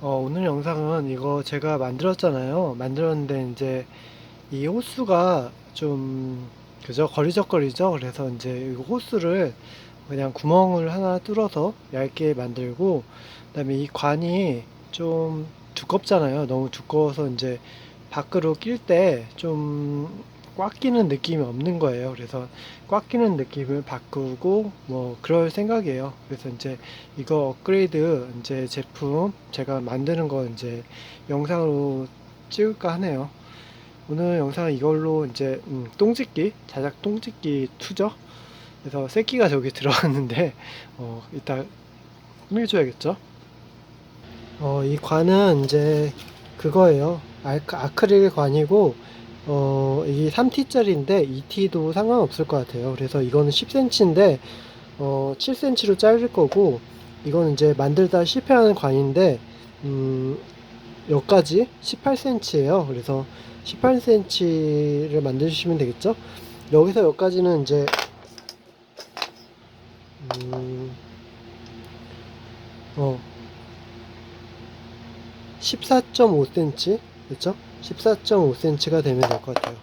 어, 오늘 영상은 이거 제가 만들었잖아요. 만들었는데 이제 이 호스가 좀 그죠? 거리적거리죠. 그래서 이제 이 호스를 그냥 구멍을 하나 뚫어서 얇게 만들고 그다음에 이 관이 좀 두껍잖아요. 너무 두꺼워서 이제 밖으로 낄 때 좀 꽉 끼는 느낌이 없는 거예요. 그래서 꽉 끼는 느낌을 바꾸고 뭐 그럴 생각이에요. 그래서 이제 이거 업그레이드 이제 제품 제가 만드는 거 이제 영상으로 찍을까 하네요. 오늘 영상은 이걸로 이제 음, 똥짓기 자작 똥짓기 2죠. 그래서 새끼가 저기 들어갔는데 어, 이따 꾸며줘야겠죠. 어, 이 관은 이제 그거예요. 아크, 아크릴 관이고 어, 이게 3T짜리인데 2T도 상관없을 것 같아요. 그래서 이거는 10cm인데 어, 7cm로 자를 거고 이거는 이제 만들다 실패하는 관인데 음, 여기까지 18cm예요. 그래서 18cm를 만드시면 되겠죠. 여기서 여기까지는 이제 음, 어 14.5cm 그렇죠? 14.5cm가 되면 될 것 같아요.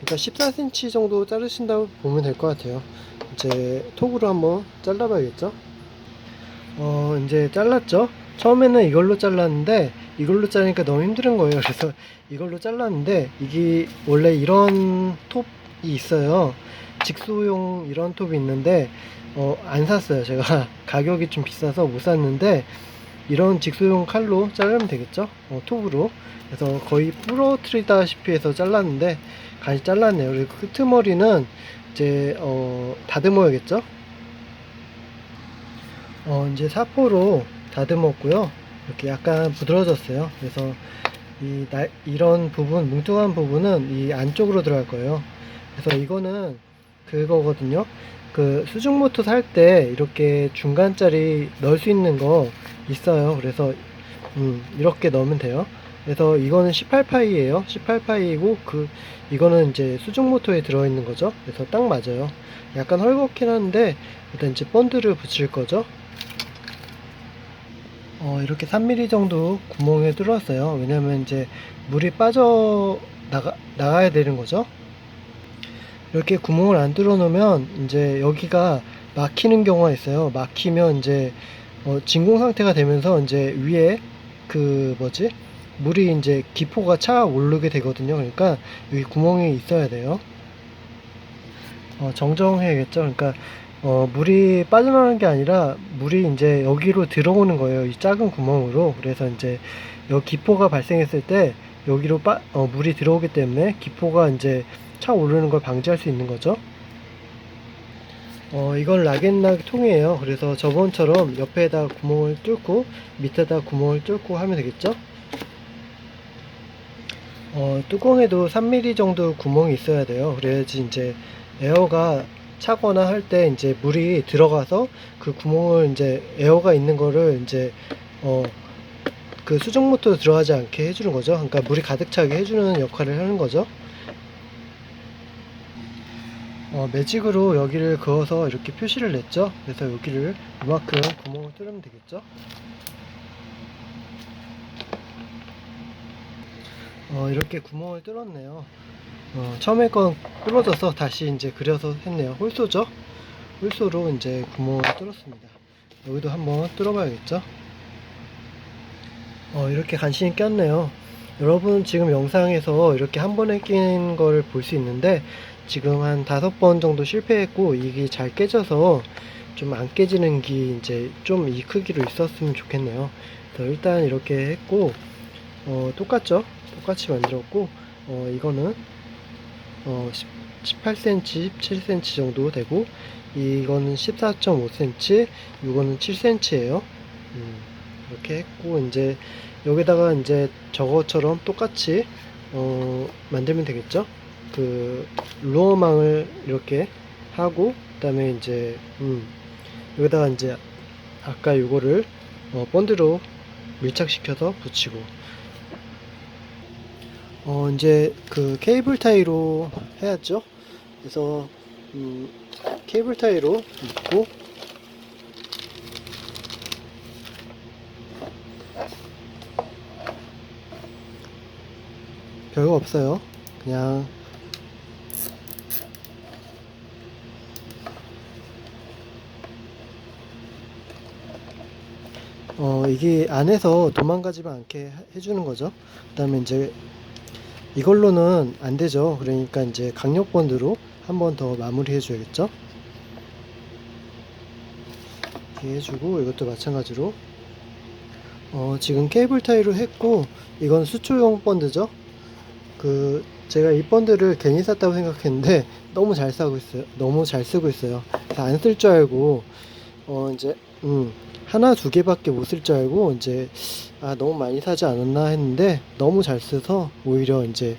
그러니까 14cm 정도 자르신다고 보면 될 것 같아요. 이제 톡으로 한번 잘라 봐야겠죠? 어, 이제 잘랐죠? 처음에는 이걸로 잘랐는데 이걸로 자르니까 너무 힘든 거예요. 그래서 이걸로 잘랐는데 이게 원래 이런 톱이 있어요. 직소용 이런 톱이 있는데 어, 안 샀어요. 제가 가격이 좀 비싸서 못 샀는데 이런 직소용 칼로 자르면 되겠죠? 어, 톱으로. 그래서 거의 부러뜨리다시피 해서 잘랐는데 간이 잘랐네요. 그리고 끄트머리는 이제 어, 다듬어야겠죠? 어, 이제 사포로 다듬었고요. 이렇게 약간 부드러졌어요. 그래서 이 날- 이런 부분, 뭉뚱한 부분은 이 안쪽으로 들어갈 거예요. 그래서 이거는 그거거든요. 그 수중 모터 살 때 이렇게 중간짜리 넣을 수 있는 거 있어요. 그래서 음, 이렇게 넣으면 돼요. 그래서 이거는 18파이예요. 18파이고 그 이거는 이제 수중 모터에 들어 있는 거죠. 그래서 딱 맞아요. 약간 헐겁긴 한데 일단 이제 본드를 붙일 거죠. 어, 이렇게 3mm 정도 구멍에 뚫었어요. 왜냐면 이제 물이 빠져 나가, 나가야 되는 거죠. 이렇게 구멍을 안 뚫어 놓으면 이제 여기가 막히는 경우가 있어요. 막히면 이제 어, 진공 상태가 되면서 이제 위에 그 뭐지? 물이 이제 기포가 차 오르게 되거든요. 그러니까 여기 구멍이 있어야 돼요. 어, 정정해야겠죠. 그러니까 어, 물이 빠져나가는 게 아니라 물이 이제 여기로 들어오는 거예요. 이 작은 구멍으로. 그래서 이제 여기 기포가 발생했을 때 여기로 빠, 어, 물이 들어오기 때문에 기포가 이제 차 오르는 걸 방지할 수 있는 거죠. 어, 이건 락앤락 통이에요. 그래서 저번처럼 옆에다 구멍을 뚫고 밑에다 구멍을 뚫고 하면 되겠죠. 어, 뚜껑에도 3mm 정도 구멍이 있어야 돼요. 그래야지 이제 에어가 차거나 할 때 이제 물이 들어가서 그 구멍을 이제 에어가 있는 거를 이제 어, 그 수중 모터 들어가지 않게 해주는 거죠. 그러니까 물이 가득 차게 해주는 역할을 하는 거죠. 어, 매직으로 여기를 그어서 이렇게 표시를 냈죠. 그래서 여기를 이만큼 구멍을 뚫으면 되겠죠. 어, 이렇게 구멍을 뚫었네요. 어, 처음에 건 뚫어져서 다시 이제 그려서 했네요. 홀소죠? 홀소로 이제 구멍을 뚫었습니다. 여기도 한번 뚫어봐야겠죠? 어, 이렇게 간신히 꼈네요. 여러분 지금 영상에서 이렇게 한 번에 낀 거를 볼 수 있는데 지금 한 다섯 번 정도 실패했고 이게 잘 깨져서 좀 안 깨지는 게 이제 좀 이 크기로 있었으면 좋겠네요. 그래서 일단 이렇게 했고 어, 똑같죠? 똑같이 만들었고 어, 이거는 어, 18cm, 17cm 정도 되고 이거는 14.5cm, 이거는 7cm예요. 음, 이렇게 했고 이제 여기다가 이제 저거처럼 똑같이 어, 만들면 되겠죠? 그 루어망을 이렇게 하고 그다음에 이제 음, 여기다가 이제 아까 요거를 어, 본드로 밀착시켜서 붙이고. 어 이제 그 케이블 타이로 해야죠. 그래서 음, 케이블 타이로 묶고. 별거 없어요. 그냥 어 이게 안에서 도망가지만 않게 해- 해주는 거죠. 그 다음에 이제 이걸로는 안 되죠. 그러니까 이제 강력 본드로 한 번 더 마무리해 줘야겠죠. 이렇게 해주고 이것도 마찬가지로 어 지금 케이블 타이로 했고 이건 수초용 본드죠. 그 제가 이 본드를 괜히 샀다고 생각했는데 너무 잘 쓰고 있어요. 너무 잘 쓰고 있어요. 안 쓸 줄 알고 어 이제 음 하나 두 개밖에 못 쓸 줄 알고 이제 아 너무 많이 사지 않았나 했는데 너무 잘 써서 오히려 이제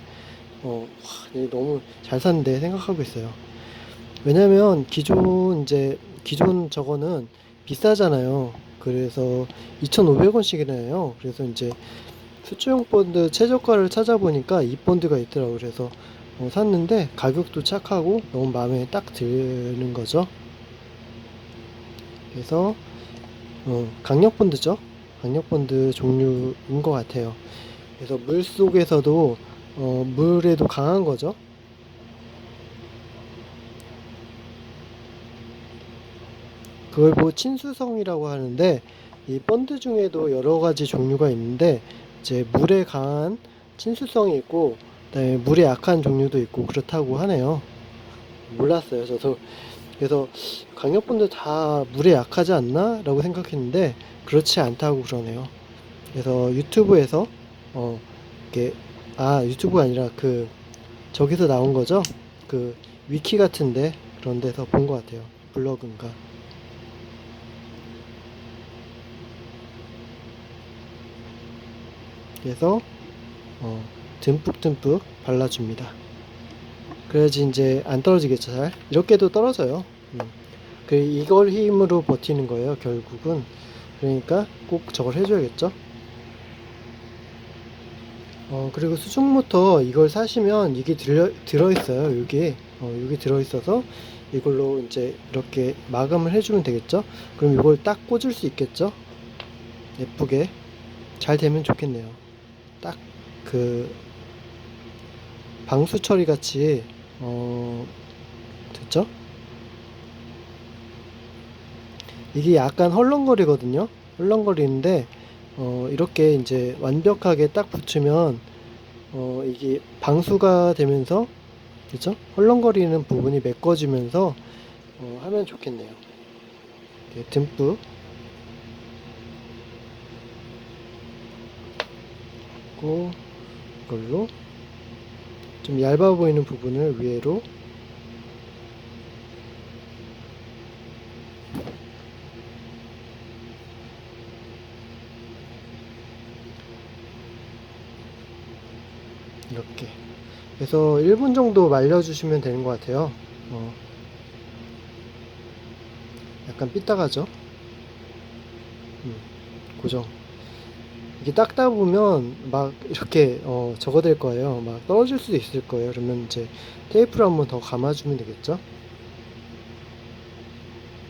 어 와, 얘 너무 잘 샀는데 생각하고 있어요. 왜냐면 기존 이제 기존 저거는 비싸잖아요. 그래서 2,500원씩이나 해요. 그래서 이제 수초용 본드 최저가를 찾아보니까 이 본드가 있더라고요. 그래서 어, 샀는데 가격도 착하고 너무 마음에 딱 드는 거죠. 그래서 어, 강력 본드죠. 강력 본드 종류인 것 같아요. 그래서 물 속에서도 어, 물에도 강한 거죠. 그걸 뭐 친수성이라고 하는데 이 본드 중에도 여러 가지 종류가 있는데 이제 물에 강한 친수성이 있고 그다음에 물에 약한 종류도 있고 그렇다고 하네요. 몰랐어요. 저도 그래서 강력본들 다 물에 약하지 않나? 라고 생각했는데 그렇지 않다고 그러네요. 그래서 유튜브에서 어 이게 아 유튜브가 아니라 그 저기서 나온 거죠? 그 위키 같은데 그런 데서 본 것 같아요. 블로그인가. 그래서 어 듬뿍듬뿍 발라줍니다. 그래야지 이제 안 떨어지겠죠 잘? 이렇게도 떨어져요. 음. 그 이걸 힘으로 버티는 거예요 결국은. 그러니까 꼭 저걸 해줘야겠죠? 어 그리고 수중 모터 이걸 사시면 이게 들려 들어있어요 여기. 어 여기 들어있어서 이걸로 이제 이렇게 마감을 해주면 되겠죠? 그럼 이걸 딱 꽂을 수 있겠죠? 예쁘게. 잘 되면 좋겠네요. 딱 그 방수 처리 같이 어 됐죠? 이게 약간 헐렁거리거든요. 헐렁거리는데 어 이렇게 이제 완벽하게 딱 붙이면 어 이게 방수가 되면서 그죠? 헐렁거리는 부분이 메꿔지면서 어 하면 좋겠네요. 듬뿍 고 이걸로 좀 얇아 보이는 부분을 위로. 이렇게. 그래서 1분 정도 말려주시면 되는 것 같아요. 어. 약간 삐딱하죠? 음, 고정 이게 닦다 보면 막 이렇게 어 저거 될 거예요. 막 떨어질 수도 있을 거예요. 그러면 이제 테이프를 한번 더 감아주면 되겠죠.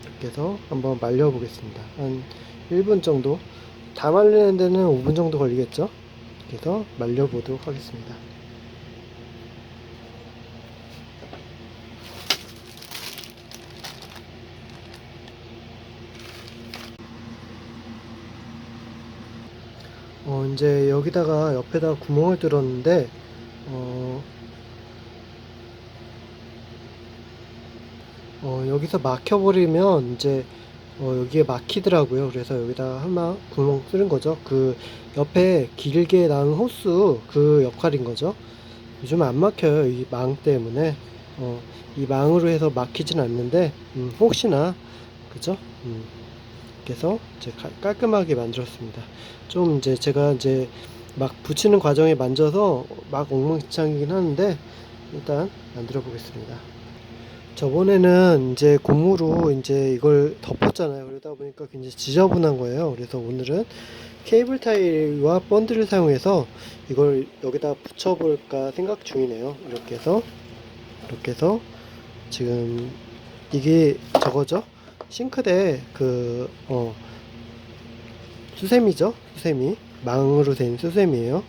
이렇게 해서 한번 말려 보겠습니다. 한 1분 정도. 다 말리는 데는 5분 정도 걸리겠죠. 그래서 말려 보도록 하겠습니다. 어, 이제 여기다가 옆에다 구멍을 뚫었는데, 어, 어, 여기서 막혀버리면 이제, 어, 여기에 막히더라고요. 그래서 여기다가 한방 구멍 뚫은 거죠. 그 옆에 길게 나온 호스 그 역할인 거죠. 요즘 안 막혀요. 이 망 때문에. 어, 이 망으로 해서 막히진 않는데, 음, 혹시나, 그죠? 음. 그래서 이제 가- 깔끔하게 만들었습니다. 좀 이제 제가 이제 막 붙이는 과정에 만져서 막 엉망진창이긴 하는데 일단 만들어 보겠습니다. 저번에는 이제 고무로 이제 이걸 덮었잖아요. 그러다 보니까 굉장히 지저분한 거예요. 그래서 오늘은 케이블 타일과 본드를 사용해서 이걸 여기다 붙여볼까 생각 중이네요. 이렇게 해서 이렇게 해서 지금 이게 저거죠? 싱크대 그 어 수세미죠 수세미 망으로 된 수세미에요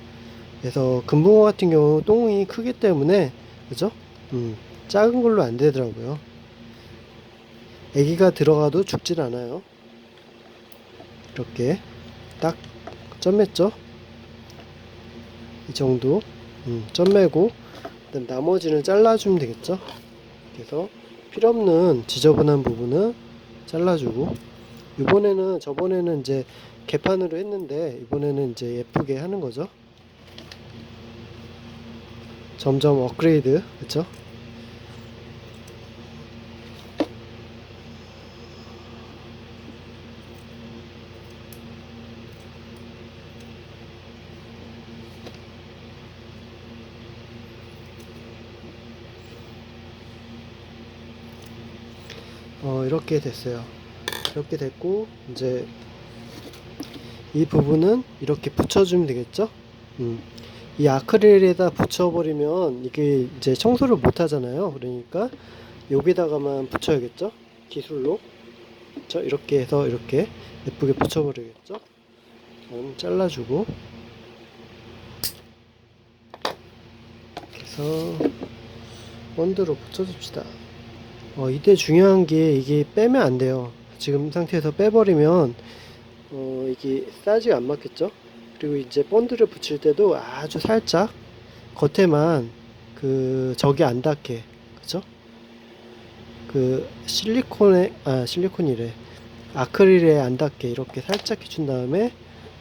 그래서 금붕어 같은 경우 똥이 크기 때문에 그죠? 음, 작은 걸로 안 되더라고요. 아기가 들어가도 죽질 않아요. 이렇게 딱 점 맸죠? 이 정도 음, 점 매고 그다음 나머지는 잘라주면 되겠죠? 그래서 필요 없는 지저분한 부분은 잘라주고 이번에는 저번에는 이제 개판으로 했는데 이번에는 이제 예쁘게 하는 거죠. 점점 업그레이드 그쵸? 어 이렇게 됐어요. 이렇게 됐고 이제 이 부분은 이렇게 붙여주면 되겠죠? 음. 이 아크릴에다 붙여버리면 이게 이제 청소를 못 하잖아요. 그러니까 여기다가만 붙여야겠죠? 기술로. 저 이렇게 해서 이렇게 예쁘게 붙여버리겠죠? 그럼 잘라주고 해서 원드로 붙여줍시다. 어, 이때 중요한 게 이게 빼면 안 돼요. 지금 상태에서 빼버리면 어, 이게 사이즈가 안 맞겠죠? 그리고 이제 본드를 붙일 때도 아주 살짝 겉에만 그 저기 안 닿게 그죠? 그 실리콘에 아 실리콘이래 아크릴에 안 닿게 이렇게 살짝 해준 다음에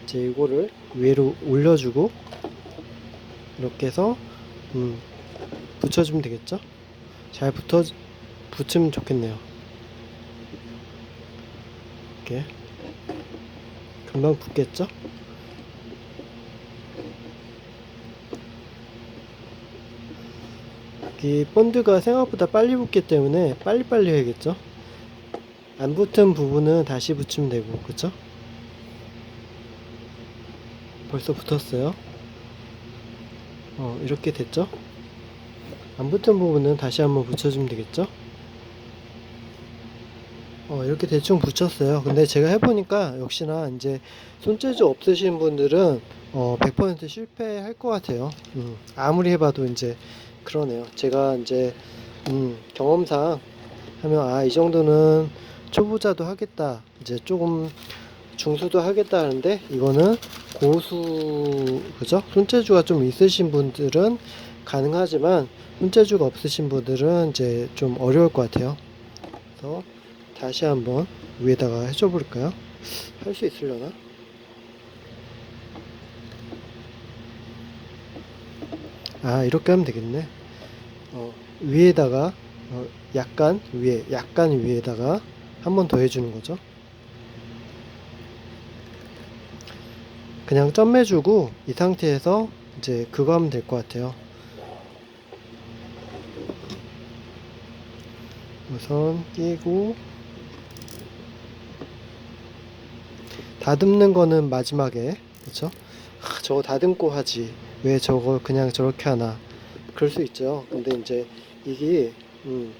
이제 이거를 위로 올려주고 이렇게 해서 음, 붙여주면 되겠죠? 잘 붙어 붙으면 좋겠네요. 이렇게 금방 붙겠죠? 이 본드가 생각보다 빨리 붙기 때문에 빨리빨리 해야겠죠? 안 붙은 부분은 다시 붙이면 되고, 그쵸? 벌써 붙었어요. 어, 이렇게 됐죠? 안 붙은 부분은 다시 한번 붙여주면 되겠죠? 어, 이렇게 대충 붙였어요. 근데 제가 해보니까 역시나 이제 손재주 없으신 분들은 어, 100% 실패할 것 같아요. 음, 아무리 해봐도 이제 그러네요. 제가 이제 음, 경험상 하면 아, 이 정도는 초보자도 하겠다. 이제 조금 중수도 하겠다 하는데 이거는 고수 그죠? 손재주가 좀 있으신 분들은 가능하지만 손재주가 없으신 분들은 이제 좀 어려울 것 같아요. 그래서 다시 한번 위에다가 해줘 볼까요? 할 수 있으려나? 아 이렇게 하면 되겠네 어, 위에다가 어, 약간 위에 약간 위에다가 한 번 더 해주는 거죠 그냥 점매주고 이 상태에서 이제 그거 하면 될 것 같아요 우선 끼고 다듬는 거는 마지막에 그렇죠? 아, 저거 다듬고 하지. 왜 저걸 그냥 저렇게 하나? 그럴 수 있죠. 근데 이제 이게 음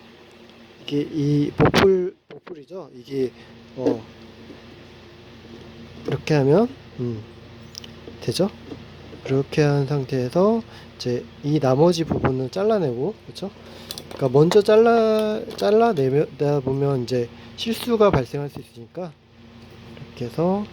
이게 이 보풀 보풀이죠? 이게 어 이렇게 하면 음 되죠? 그렇게 한 상태에서 이제 이 나머지 부분을 잘라내고 그렇죠 그러니까 먼저 잘라 잘라내다 보면 이제 실수가 발생할 수 있으니까 이렇게 해서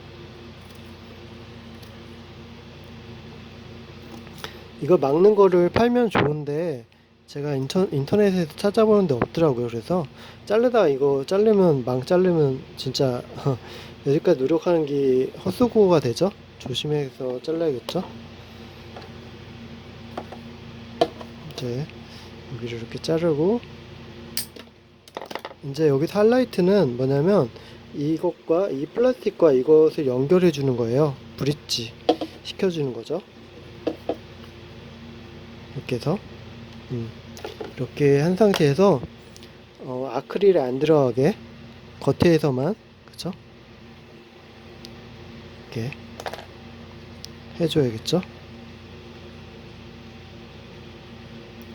이거 막는 거를 팔면 좋은데 제가 인터, 인터넷에서 찾아보는데 없더라고요. 그래서 자르다 이거 자르면 망 자르면 진짜 여기까지 노력하는 게 헛수고가 되죠. 조심해서 잘라야겠죠. 이제 여기를 이렇게 자르고 이제 여기서 하이라이트는 뭐냐면 이것과 이 플라스틱과 이것을 연결해 주는 거예요. 브릿지 시켜 주는 거죠. 이렇게 해서 음, 이렇게 한 상태에서 어, 아크릴에 안 들어가게 겉에서만 그쵸? 이렇게 해줘야겠죠?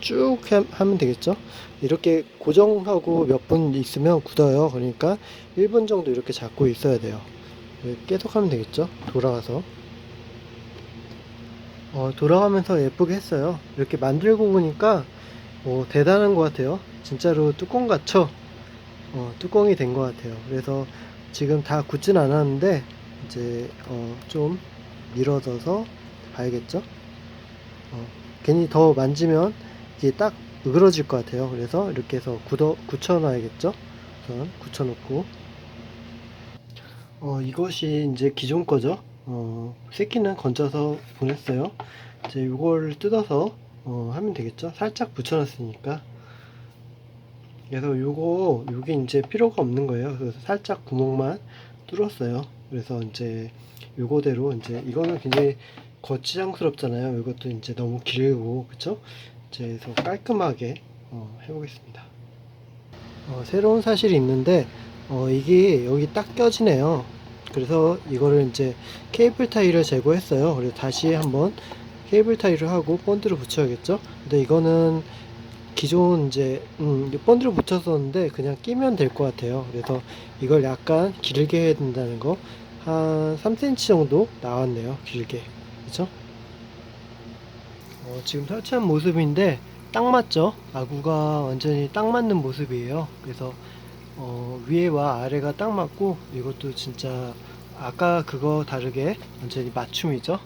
쭉 해- 하면 되겠죠? 이렇게 고정하고 몇 분 있으면 굳어요. 그러니까 1분 정도 이렇게 잡고 있어야 돼요. 계속 하면 되겠죠? 돌아가서 어, 돌아가면서 예쁘게 했어요. 이렇게 만들고 보니까 어, 대단한 것 같아요. 진짜로 뚜껑 같죠? 어, 뚜껑이 된 것 같아요. 그래서 지금 다 굳진 않았는데 이제 어, 좀 밀어져서 봐야겠죠? 어, 괜히 더 만지면 이게 딱 으그러질 것 같아요. 그래서 이렇게 해서 굳어, 굳혀놔야겠죠? 우선 굳혀놓고 어, 이것이 이제 기존 거죠. 어, 새끼는 건져서 보냈어요. 이제 이걸 뜯어서 어, 하면 되겠죠. 살짝 붙여놨으니까. 그래서 요거 요게 이제 필요가 없는 거예요. 그래서 살짝 구멍만 뚫었어요. 그래서 이제 요거대로 이제 이거는 굉장히 거치장스럽잖아요. 이것도 이제 너무 길고 그쵸? 이제 그래서 깔끔하게 어, 해보겠습니다. 어, 새로운 사실이 있는데 어, 이게 여기 딱 껴지네요. 그래서 이거를 이제 케이블 타이를 제거했어요. 그래서 다시 한번 케이블 타이를 하고 본드를 붙여야겠죠. 근데 이거는 기존 이제 음, 본드를 붙였었는데 그냥 끼면 될 것 같아요. 그래서 이걸 약간 길게 해야 된다는 거. 한 3cm 정도 나왔네요. 길게. 그쵸? 어, 지금 설치한 모습인데 딱 맞죠? 아구가 완전히 딱 맞는 모습이에요. 그래서 어, 위에와 아래가 딱 맞고 이것도 진짜 아까 그거 다르게 완전히 맞춤이죠.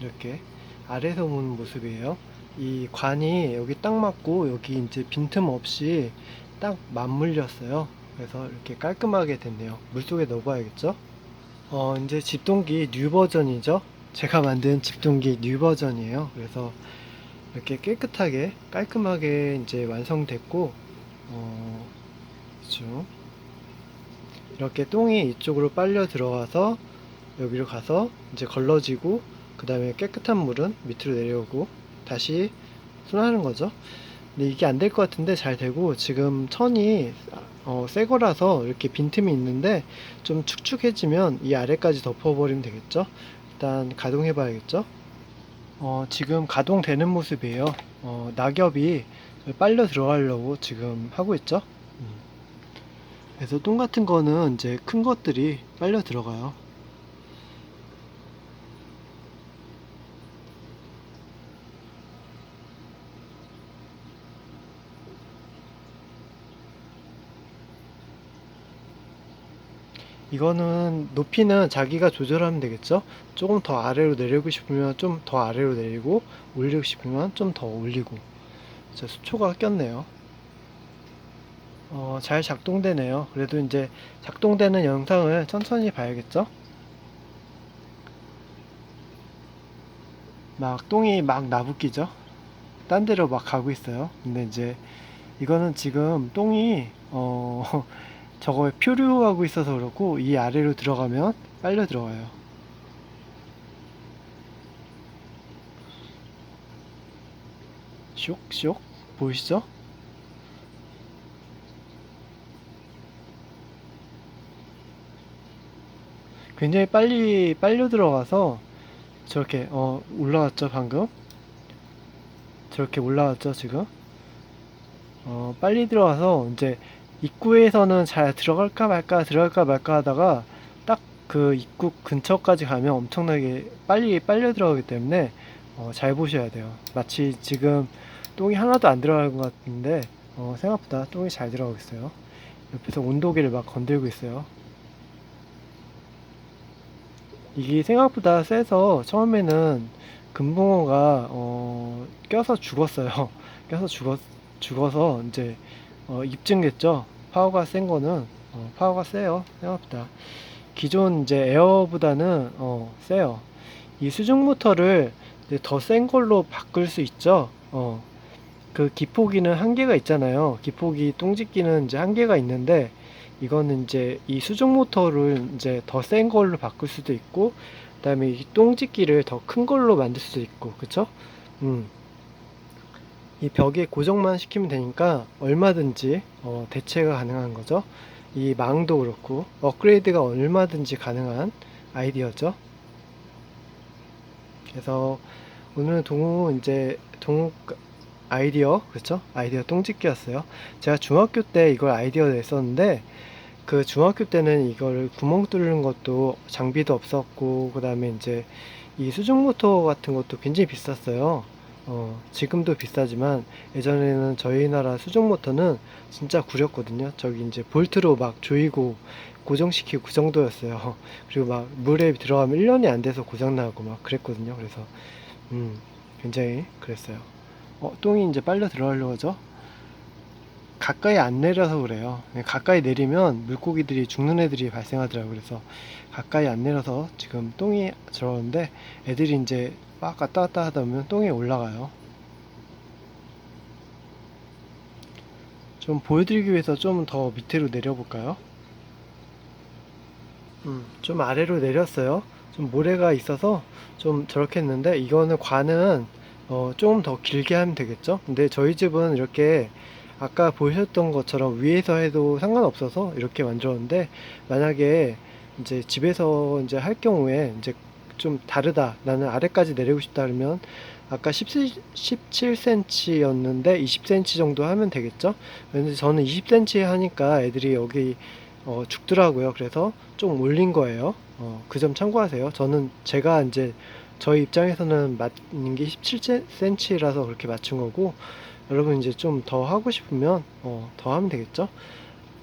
이렇게 아래에서 보는 모습이에요. 이 관이 여기 딱 맞고 여기 이제 빈틈 없이 딱 맞물렸어요. 그래서 이렇게 깔끔하게 됐네요. 물속에 넣어봐야겠죠? 어, 이제 집동기 뉴 버전이죠. 제가 만든 집동기 뉴 버전이에요. 그래서 이렇게 깨끗하게 깔끔하게 이제 완성됐고 어, 그죠. 이렇게 똥이 이쪽으로 빨려 들어가서 여기로 가서 이제 걸러지고 그 다음에 깨끗한 물은 밑으로 내려오고 다시 순하는 거죠. 근데 이게 안 될 것 같은데 잘 되고 지금 천이 어, 새 거라서 이렇게 빈틈이 있는데 좀 축축해지면 이 아래까지 덮어버리면 되겠죠. 일단 가동해 봐야겠죠. 어, 지금 가동되는 모습이에요. 어, 낙엽이 빨려 들어가려고 지금 하고 있죠. 음. 그래서 똥 같은 거는 이제 큰 것들이 빨려 들어가요. 이거는 높이는 자기가 조절하면 되겠죠? 조금 더 아래로 내리고 싶으면 좀 더 아래로 내리고 올리고 싶으면 좀 더 올리고 자, 수초가 꼈네요. 어, 잘 작동되네요. 그래도 이제 작동되는 영상을 천천히 봐야겠죠? 막 똥이 막 나붓기죠? 딴 데로 막 가고 있어요. 근데 이제 이거는 지금 똥이 어, 저거에 표류하고 있어서 그렇고 이 아래로 들어가면 빨려 들어가요. 쇽 쇽 보이시죠? 굉장히 빨리 빨려 들어가서 저렇게 어 올라왔죠 방금 저렇게 올라왔죠 지금 어 빨리 들어가서 이제 입구에서는 잘 들어갈까 말까 들어갈까 말까 하다가 딱 그 입구 근처까지 가면 엄청나게 빨리 빨려 들어가기 때문에 어, 잘 보셔야 돼요. 마치 지금 똥이 하나도 안 들어간 것 같은데 어, 생각보다 똥이 잘 들어가고 있어요. 옆에서 온도계를 막 건들고 있어요. 이게 생각보다 세서 처음에는 금붕어가 어, 껴서 죽었어요. 껴서 죽었, 죽어서 이제 어, 입증됐죠. 파워가 센 거는 어, 파워가 세요. 생각보다 기존 이제 에어보다는 어, 세요. 이 수중 모터를 더 센 걸로 바꿀 수 있죠. 어, 그 기포기는 한계가 있잖아요. 기포기 똥짓기는 이제 한계가 있는데 이거는 이제 이 수중 모터를 이제 더 센 걸로 바꿀 수도 있고 그다음에 이 똥짓기를 더 큰 걸로 만들 수도 있고 그쵸? 음. 이 벽에 고정만 시키면 되니까 얼마든지 어, 대체가 가능한 거죠. 이 망도 그렇고 업그레이드가 얼마든지 가능한 아이디어죠. 그래서 오늘은 동우 이제 동우 아이디어 그렇죠? 아이디어 똥짓기였어요. 제가 중학교 때 이걸 아이디어 냈었는데 그 중학교 때는 이걸 구멍 뚫는 것도 장비도 없었고 그 다음에 이제 이 수중 모터 같은 것도 굉장히 비쌌어요. 어, 지금도 비싸지만 예전에는 저희 나라 수중 모터는 진짜 구렸거든요. 저기 이제 볼트로 막 조이고 고정시키고 그 정도였어요. 그리고 막 물에 들어가면 1년이 안 돼서 고장 나고 막 그랬거든요. 그래서 음, 굉장히 그랬어요. 어, 똥이 이제 빨려 들어가려고 하죠? 가까이 안 내려서 그래요. 가까이 내리면 물고기들이 죽는 애들이 발생하더라고요. 그래서 가까이 안 내려서 지금 똥이 들어오는데 애들이 이제 막 왔다 갔다 하다 보면 똥이 올라가요. 좀 보여드리기 위해서 좀 더 밑으로 내려볼까요? 음, 좀 아래로 내렸어요. 좀 모래가 있어서 좀 저렇게 했는데 이거는 관은 어, 조금 더 길게 하면 되겠죠? 근데 저희 집은 이렇게 아까 보셨던 것처럼 위에서 해도 상관없어서 이렇게 만들었는데 만약에 이제 집에서 이제 할 경우에 이제 좀 다르다. 나는 아래까지 내리고 싶다 그러면 아까 17, 17cm였는데 20cm 정도 하면 되겠죠? 근데 저는 20cm 하니까 애들이 여기 어, 죽더라고요. 그래서 좀 올린 거예요. 어, 그 점 참고하세요. 저는 제가 이제 저희 입장에서는 맞는 게 17cm라서 그렇게 맞춘 거고 여러분 이제 좀 더 하고 싶으면 어, 더 하면 되겠죠?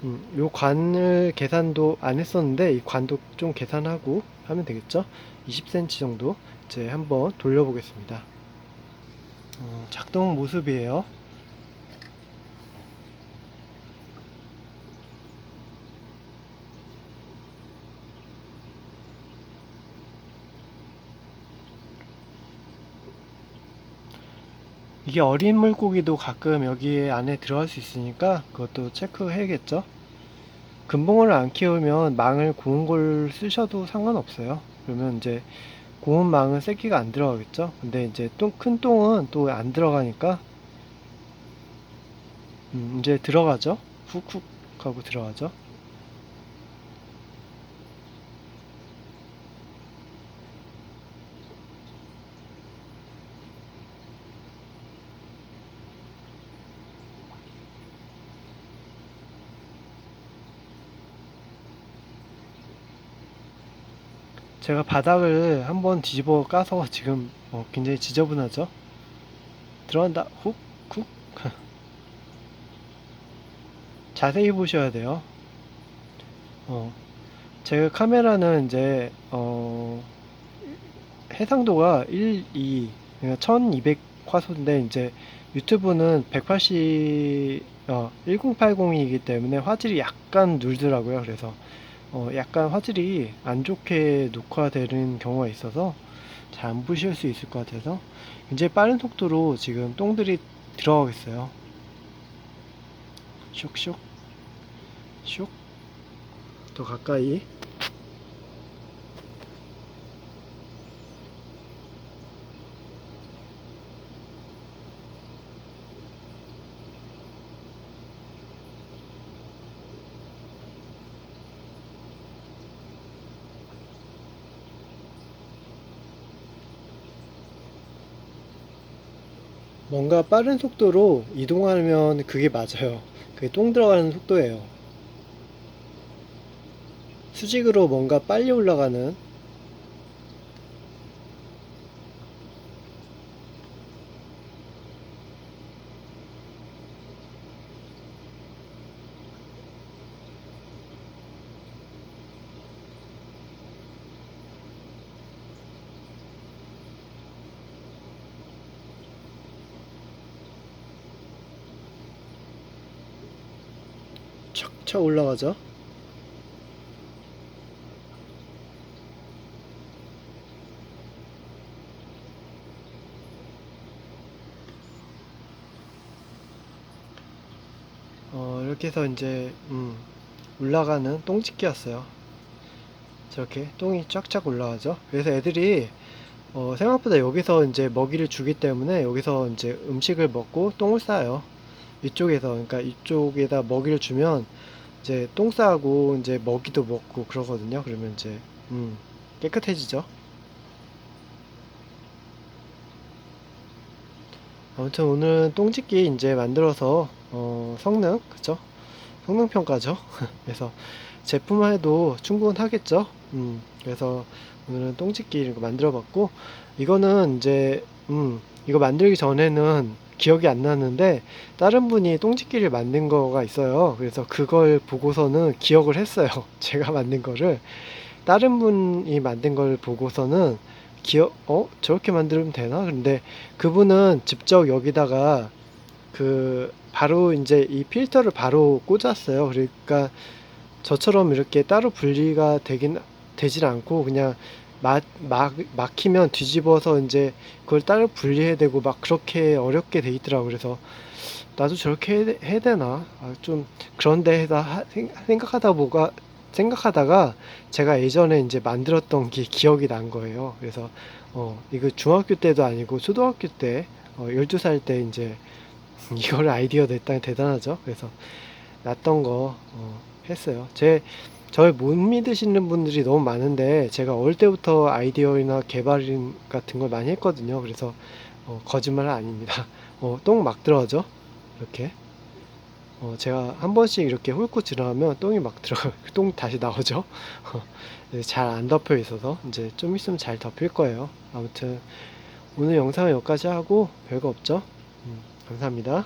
음, 요 관을 계산도 안 했었는데 이 관도 좀 계산하고 하면 되겠죠? 20cm 정도 이제 한번 돌려 보겠습니다. 어, 작동 모습이에요. 이게 어린 물고기도 가끔 여기 안에 들어갈 수 있으니까 그것도 체크해야겠죠? 금붕어를 안 키우면 망을 고운 걸 쓰셔도 상관없어요. 그러면 이제 고운 망은 새끼가 안 들어가겠죠? 근데 이제 또큰 똥은 또 안 들어가니까 음, 이제 들어가죠? 훅훅 하고 들어가죠? 제가 바닥을 한번 뒤집어 까서 지금 어, 굉장히 지저분하죠? 들어간다. 훅, 훅. 자세히 보셔야 돼요. 어, 제가 카메라는 이제, 어, 해상도가 1, 2, 그러니까 1200 화소인데, 이제 유튜브는 180, 어, 1080이기 때문에 화질이 약간 눌더라고요. 그래서 어, 약간 화질이 안 좋게 녹화되는 경우가 있어서 잘 안 보실 수 있을 것 같아서 굉장히 빠른 속도로 지금 똥들이 들어가겠어요. 쇽쇽 쇽. 더 가까이. 뭔가 빠른 속도로 이동하면 그게 맞아요. 그게 똥 들어가는 속도예요. 수직으로 뭔가 빨리 올라가는 촥촥 올라가죠. 어, 이렇게 해서 이제 음, 올라가는 똥집기였어요. 저렇게 똥이 쫙쫙 올라가죠. 그래서 애들이 어, 생각보다 여기서 이제 먹이를 주기 때문에 여기서 이제 음식을 먹고 똥을 싸요. 이쪽에서 그러니까 이쪽에다 먹이를 주면 이제 똥 싸고 이제 먹이도 먹고 그러거든요. 그러면 이제 음, 깨끗해지죠. 아무튼 오늘 똥짓기 이제 만들어서 어, 성능 그죠? 성능 평가죠. 그래서 제품화해도 충분하겠죠. 음, 그래서 오늘은 똥짓기 이거 만들어봤고 이거는 이제 음, 이거 만들기 전에는 기억이 안 나는데 다른 분이 똥짓기를 만든 거가 있어요. 그래서 그걸 보고서는 기억을 했어요. 제가 만든 거를 다른 분이 만든 걸 보고서는 기억 어 저렇게 만들면 되나? 근데 그분은 직접 여기다가 그 바로 이제 이 필터를 바로 꽂았어요. 그러니까 저처럼 이렇게 따로 분리가 되긴 되질 않고 그냥 막, 막 막히면 뒤집어서 이제 그걸 따로 분리해야 되고 막 그렇게 어렵게 돼 있더라고. 그래서 나도 저렇게 해야, 되나? 아, 좀 그런데 해다 생각하다 뭐가 생각하다가 제가 예전에 이제 만들었던 게 기억이 난 거예요. 그래서 어 이거 중학교 때도 아니고 초등학교 때 어, 12살 때 이제 이거를 아이디어 냈다니 대단하죠. 그래서 놨던 거 어, 했어요. 제 저를 못 믿으시는 분들이 너무 많은데 제가 어릴 때부터 아이디어나 개발 같은 걸 많이 했거든요. 그래서 어, 거짓말은 아닙니다. 어, 똥막 들어가죠. 이렇게. 어, 제가 한 번씩 이렇게 훑고 지나가면 똥이 막 들어가, 똥 다시 나오죠. 잘 안 덮여 있어서 이제 좀 있으면 잘 덮일 거예요. 아무튼 오늘 영상은 여기까지 하고 별거 없죠. 음, 감사합니다.